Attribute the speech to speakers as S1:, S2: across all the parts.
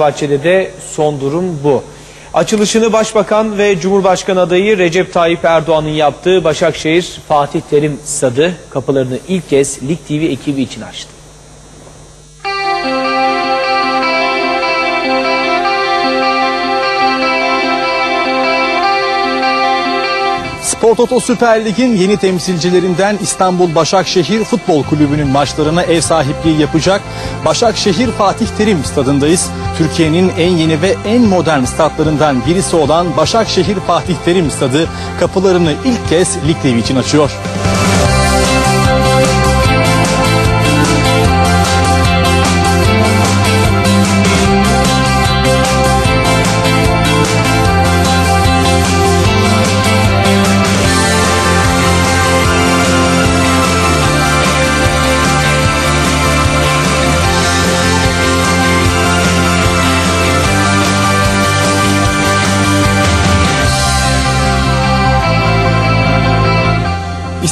S1: Bahçede de son durum bu. Açılışını Başbakan ve Cumhurbaşkanı adayı Recep Tayyip Erdoğan'ın yaptığı Başakşehir Fatih Terim Stadı kapılarını ilk kez Lig TV ekibi için açtı.
S2: Spor Toto Süper Lig'in yeni temsilcilerinden İstanbul Başakşehir Futbol Kulübü'nün maçlarına ev sahipliği yapacak Başakşehir Fatih Terim stadındayız. Türkiye'nin en yeni ve en modern statlarından birisi olan Başakşehir Fatih Terim stadı kapılarını ilk kez Lig için açıyor.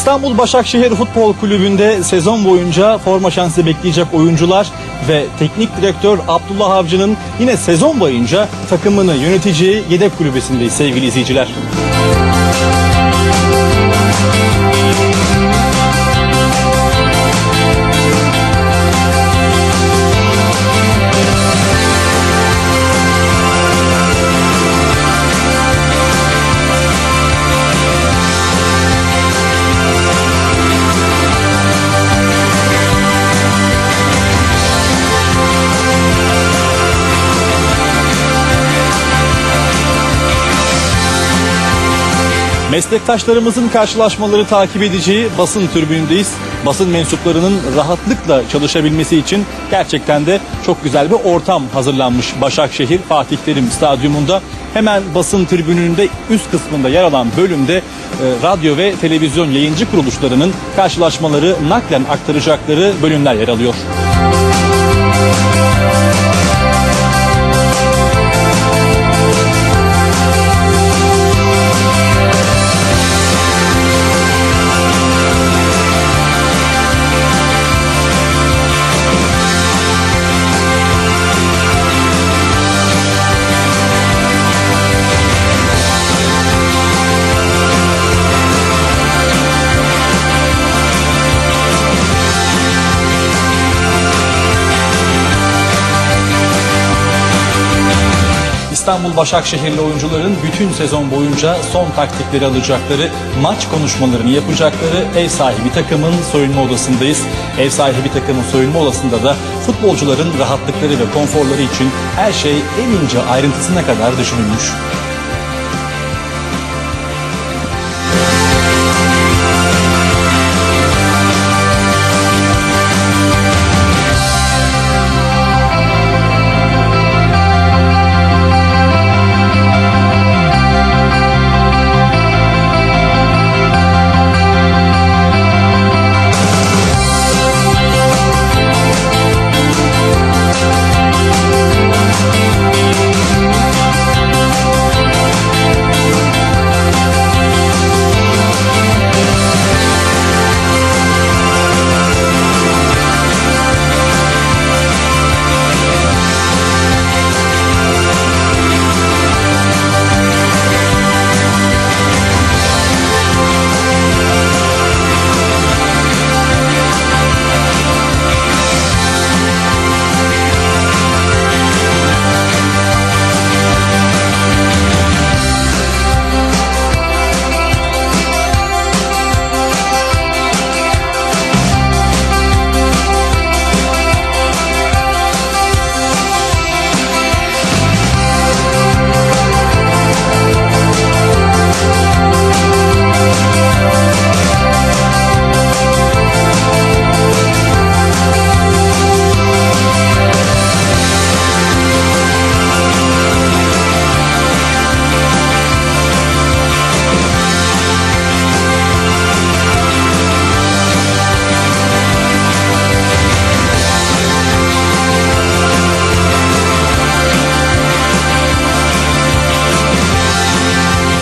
S2: İstanbul Başakşehir Futbol Kulübü'nde sezon boyunca forma şansı bekleyecek oyuncular ve teknik direktör Abdullah Avcı'nın yine sezon boyunca takımını yöneteceği yedek kulübesindeyiz sevgili izleyiciler. Meslektaşlarımızın karşılaşmaları takip edeceği basın tribünündeyiz. Basın mensuplarının rahatlıkla çalışabilmesi için gerçekten de çok güzel bir ortam hazırlanmış Başakşehir Fatih Terim Stadyumunda. Hemen basın tribününde üst kısmında yer alan bölümde e, radyo ve televizyon yayıncı kuruluşlarının karşılaşmaları naklen aktaracakları bölümler yer alıyor. İstanbul Başakşehirli oyuncuların bütün sezon boyunca son taktikleri alacakları, maç konuşmalarını yapacakları ev sahibi takımın soyunma odasındayız. Ev sahibi takımın soyunma odasında da futbolcuların rahatlıkları ve konforları için her şey en ince ayrıntısına kadar düşünülmüş.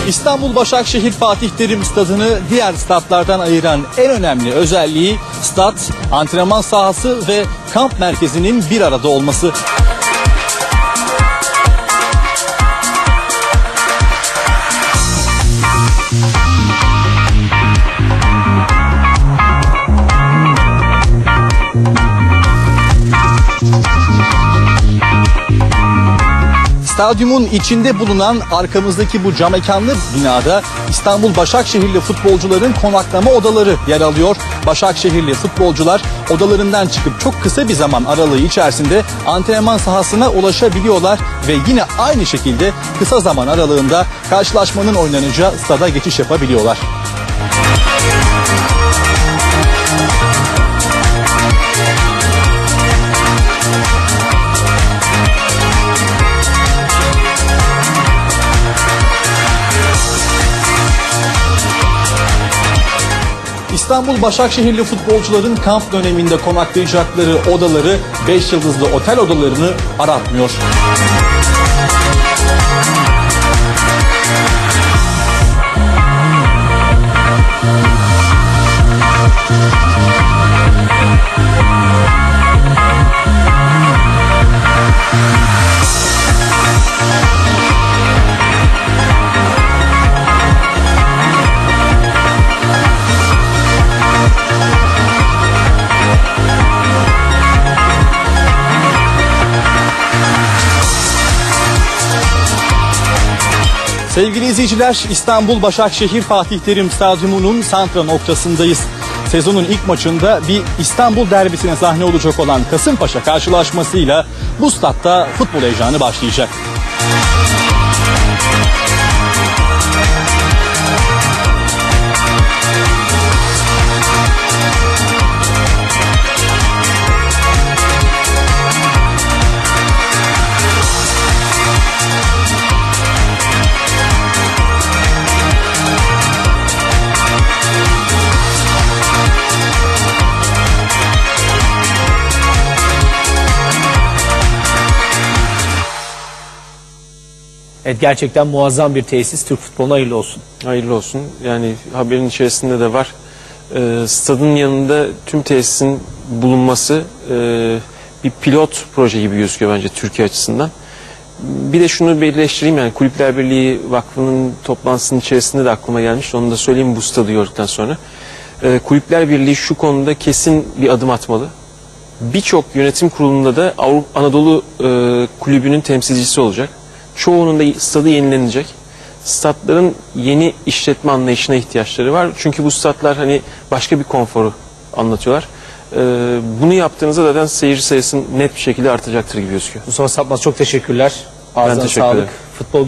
S2: İstanbul Başakşehir Fatih Terim Stadı'nı diğer statlardan ayıran en önemli özelliği stat, antrenman sahası ve kamp merkezinin bir arada olması. Stadyumun içinde bulunan arkamızdaki bu cam mekanlı binada İstanbul Başakşehirli futbolcuların konaklama odaları yer alıyor. Başakşehirli futbolcular odalarından çıkıp çok kısa bir zaman aralığı içerisinde antrenman sahasına ulaşabiliyorlar ve yine aynı şekilde kısa zaman aralığında karşılaşmanın oynanacağı stada geçiş yapabiliyorlar. İstanbul Başakşehirli futbolcuların kamp döneminde konaklayacakları odaları 5 yıldızlı otel odalarını aratmıyor. Sevgili izleyiciler İstanbul Başakşehir Fatih Terim Stadyumu'nun santra noktasındayız. Sezonun ilk maçında bir İstanbul derbisine sahne olacak olan Kasımpaşa karşılaşmasıyla bu statta futbol heyecanı başlayacak.
S1: Evet gerçekten muazzam bir tesis. Türk futboluna hayırlı olsun.
S3: Hayırlı olsun. Yani haberin içerisinde de var. Ee, stadın yanında tüm tesisin bulunması e, bir pilot proje gibi gözüküyor bence Türkiye açısından. Bir de şunu birleştireyim yani Kulüpler Birliği Vakfı'nın toplantısının içerisinde de aklıma gelmiş. Onu da söyleyeyim bu stadı gördükten sonra. Ee, Kulüpler Birliği şu konuda kesin bir adım atmalı. Birçok yönetim kurulunda da Avrupa Anadolu e, kulübünün temsilcisi olacak. Çoğunun da stadı yenilenecek. Statların yeni işletme anlayışına ihtiyaçları var. Çünkü bu statlar hani başka bir konforu anlatıyorlar. Ee, bunu yaptığınızda zaten seyirci sayısı net bir şekilde artacaktır gibi gözüküyor.
S1: Mustafa Sapmaz çok teşekkürler. Ağzına
S3: teşekkür
S1: sağlık.
S3: ederim.
S1: Futbol